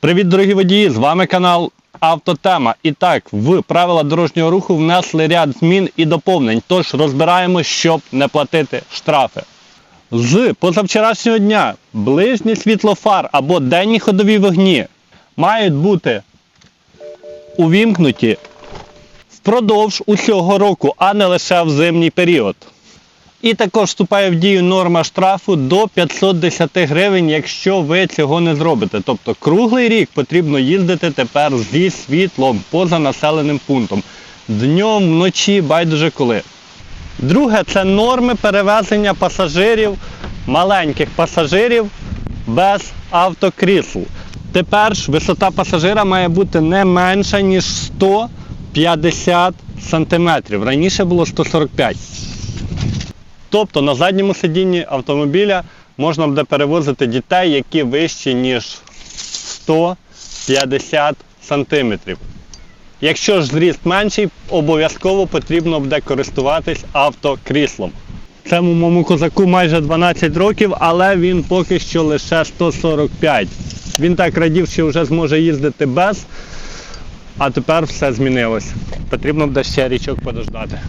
Привіт, дорогі водії! З вами канал Автотема. І так, в правила дорожнього руху внесли ряд змін і доповнень. Тож розбираємо, щоб не платити штрафи. З позавчорашнього дня ближні світлофар або денні ходові вогні мають бути увімкнуті впродовж усього року, а не лише в зимній період. І також вступає в дію норма штрафу до 510 гривень, якщо ви цього не зробите. Тобто круглий рік потрібно їздити тепер зі світлом поза населеним пунктом. Днем, вночі, байдуже коли. Друге, це норми перевезення пасажирів, маленьких пасажирів без автокрісл. Тепер ж висота пасажира має бути не менша, ніж 150 см. Раніше було 145 Тобто на задньому сидінні автомобіля можна буде перевозити дітей, які вищі, ніж 150 см. Якщо ж зріст менший, обов'язково потрібно буде користуватись автокріслом. Цьому моєму козаку майже 12 років, але він поки що лише 145. Він так радів, що вже зможе їздити без, а тепер все змінилось. Потрібно буде ще річок подождати.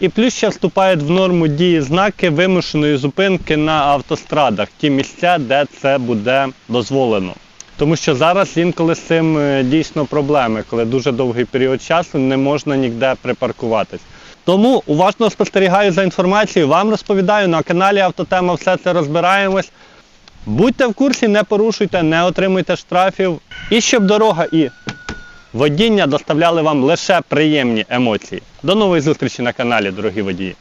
І плюс ще вступають в норму дії знаки вимушеної зупинки на автострадах, ті місця, де це буде дозволено. Тому що зараз інколи з цим е, дійсно проблеми, коли дуже довгий період часу не можна ніде припаркуватись. Тому уважно спостерігаю за інформацією, вам розповідаю на каналі Автотема все це розбираємось. Будьте в курсі, не порушуйте, не отримуйте штрафів. І щоб дорога і водіння доставляли вам лише приємні емоції. До нової зустрічі на каналі, дорогі водії.